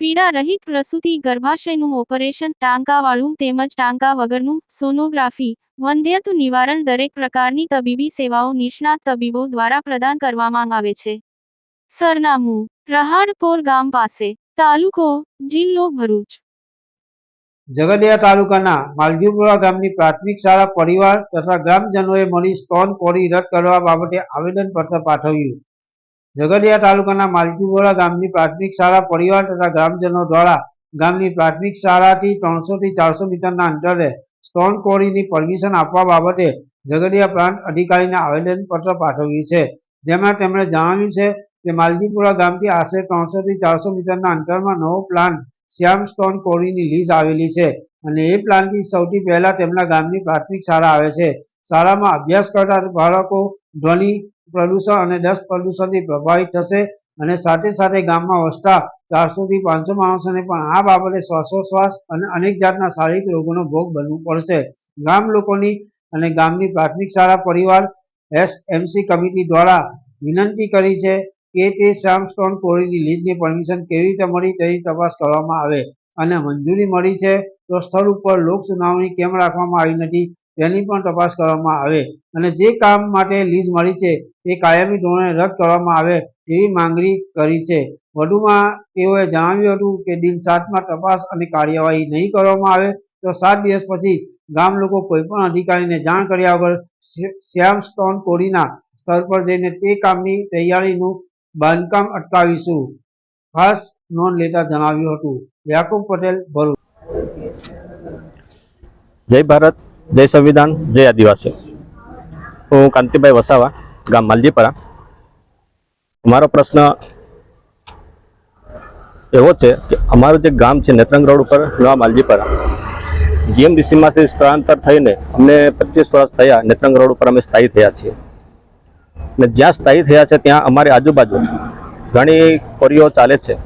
પીડા રહિત પ્રસૂતિ ગર્ભાશયનું ઓપરેશન ટાંકાવાળું તેમજ ટાંકા વગરનું સોનોગ્રાફી વંધ્યત્વ નિવારણ દરેક પ્રકારની તબીબી સેવાઓ નિષ્ણાત તબીબો દ્વારા પ્રદાન કરવામાં આવે છે. સરનામું, રહાડપોર ગામ પાસે, તાલુકો, જિલ્લો ભરૂચ. ઝઘડિયા તાલુકાના માલજીપુરા ગામની પ્રાથમિક શાળા પરિવાર તથા ગ્રામજનોએ મળી સ્ટોન કોરી રદ કરવા બાબતે આવેદનપત્ર પાઠવ્યું. ઝઘડિયા તાલુકાના માલજીપુરા ગામની પ્રાથમિક શાળા પરિવાર તથા ગ્રામજનો દ્વારા ગામની પ્રાથમિક શાળાથી ત્રણસો થી ચારસો મીટરના અંતરે સ્ટોન કોરીની પરમિશન આપવા બાબતે ઝઘડિયા પ્રાંત અધિકારીને આવેદનપત્ર પાઠવ્યું છે. જેમાં તેમણે જણાવ્યું છે કે માલજીપુરા ગામથી આશરે ત્રણસો થી ચારસો મીટરના અંતરમાં નવો પ્લાન્ટ શ્યામ સ્ટોન કોરીની લીઝ આવેલી છે અને એ પ્લાનથી સૌથી પહેલા તેમના ગામની પ્રાથમિક શાળા આવે છે. શાળામાં અભ્યાસ કરતા બાળકો, ધ્વનિ પ્રદૂષણ અને ડસ્ટ પ્રદૂષણથી પ્રભાવિત થશે અને સાથે સાથે ગામમાં વસતા ચારસો થી પાંચસો માણસોને પણ આ બાબતે શ્વાસોશ્વાસ અને અનેક જાતના શારીરિક રોગોનો ભોગ બનવું પડશે. ગામ લોકોની અને ગામની પ્રાથમિક શાળા પરિવાર એસએમસી કમિટી દ્વારા વિનંતી કરી છે કે તે સામસ્ટોન સ્ટોન કોરીની લીઝની પરમિશન કેવી રીતે મળી તેની તપાસ કરવામાં આવે. અને મંજૂરી મળી છે તો સ્થળ ઉપર લોક સુનાવણી કેમ રાખવામાં આવી નથી તેની પણ તપાસ કરવામાં આવે અને જે કામ માટે લીઝ મળી છે તે કાયમી ધોરણે રદ કરવામાં આવે તેવી માંગણી કરી છે. વધુમાં તેઓએ જણાવ્યું હતું કે દિન સાતમાં તપાસ અને કાર્યવાહી નહીં કરવામાં આવે તો સાત દિવસ પછી ગામ લોકો કોઈ પણ અધિકારીને જાણ કર્યા વગર શ્યામ સ્ટોન કોરીના સ્થળ પર જઈને તે કામની તૈયારીનું બાંધકામ અટકાવીશું. ખાસ નોંધ લેતા જણાવ્યું હતું. યાકુબ પટેલ ભરૂચ. જય ભારત. જય સંવિધાન, જય આદિવાસી. હું કાંતિભાઈ વસાવા, ગામ માલજીપરા. મારો પ્રશ્ન એવો છે કે અમારું જે ગામ છે નેત્રંગ રોડ ઉપર, નવા માલજીપરા, જીએમડીસીમાંથી સ્થળાંતર થઈને અમને પચીસ વર્ષ થયા નેત્રંગ રોડ ઉપર અમે સ્થાયી થયા છીએ. ને જ્યાં સ્થાયી થયા છે ત્યાં અમારી આજુબાજુ ઘણી કોરીઓ ચાલે છે.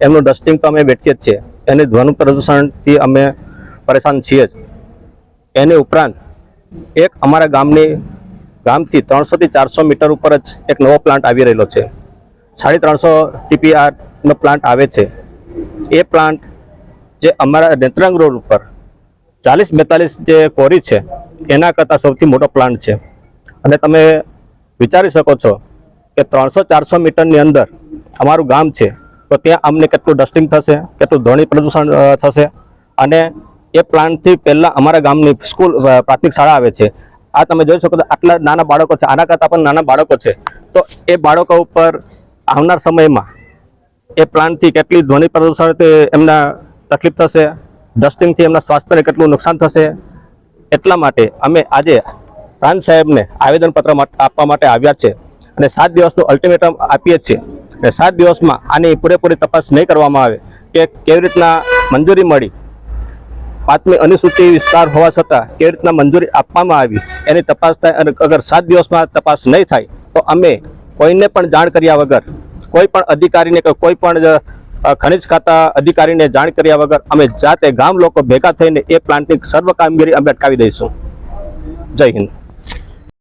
એમનું ડસ્ટિંગ તો અમે વેઠીએ જ છીએ. એની ધ્વનિ પ્રદૂષણથી અમે પરેશાન છીએ જ. એની ઉપરાંત એક અમારા ગામની, ગામથી ત્રણસોથી ચારસો મીટર ઉપર જ એક નવો પ્લાન્ટ આવી રહેલો છે. સાડી ત્રણસો ટીપીઆરનો પ્લાન્ટ આવે છે. એ પ્લાન્ટ જે અમારા નેત્રંગ રોડ ઉપર ચાલીસ બેતાલીસ જે કોરી છે, એના કરતાં સૌથી મોટો પ્લાન્ટ છે. અને તમે વિચારી શકો છો કે ત્રણસો ચારસો મીટરની અંદર અમારું ગામ છે, તો ત્યાં અમને કેટલું ડસ્ટિંગ થશે, કેટલું ધ્વનિ પ્રદૂષણ થશે અને એ પ્લાન્ટથી પહેલાં અમારા ગામની સ્કૂલ પ્રાથમિક શાળા આવે છે. આ તમે જોઈ શકો તો આટલા નાના બાળકો છે. આના કરતાં પણ નાના બાળકો છે. તો એ બાળકો ઉપર આવનાર સમયમાં એ પ્લાન્ટથી કેટલી ધ્વનિ પ્રદૂષણથી એમના તકલીફ થશે ડસ્ટિંગથી એમના સ્વાસ્થ્યને કેટલું નુકસાન થશે, એટલા માટે અમે આજે પ્રાંત સાહેબને આવેદનપત્ર આપવા માટે આવ્યા છે અને સાત દિવસનું અલ્ટિમેટમ આપીએ છીએ. અને સાત દિવસમાં આની પૂરેપૂરી તપાસ નહીં કરવામાં આવે કે કેવી રીતના મંજૂરી મળી પાંચમી અનુસૂચિ વિસ્તાર હોવા છતાં કેવી રીતના મંજૂરી આપવામાં આવી. એની તપાસ થાય અને અગર સાત દિવસમાં તપાસ નહીં થાય, તો અમે કોઈને પણ જાણ કર્યા વગર, કોઈ પણ અધિકારીને કે કોઈ પણ ખનિજ ખાતા અધિકારીને જાણ કર્યા વગર અમે જાતે ગામ લોકો ભેગા થઈને એ પ્લાન્ટની સર્વ કામગીરી અમે અટકાવી દઈશું. જય હિન્દ.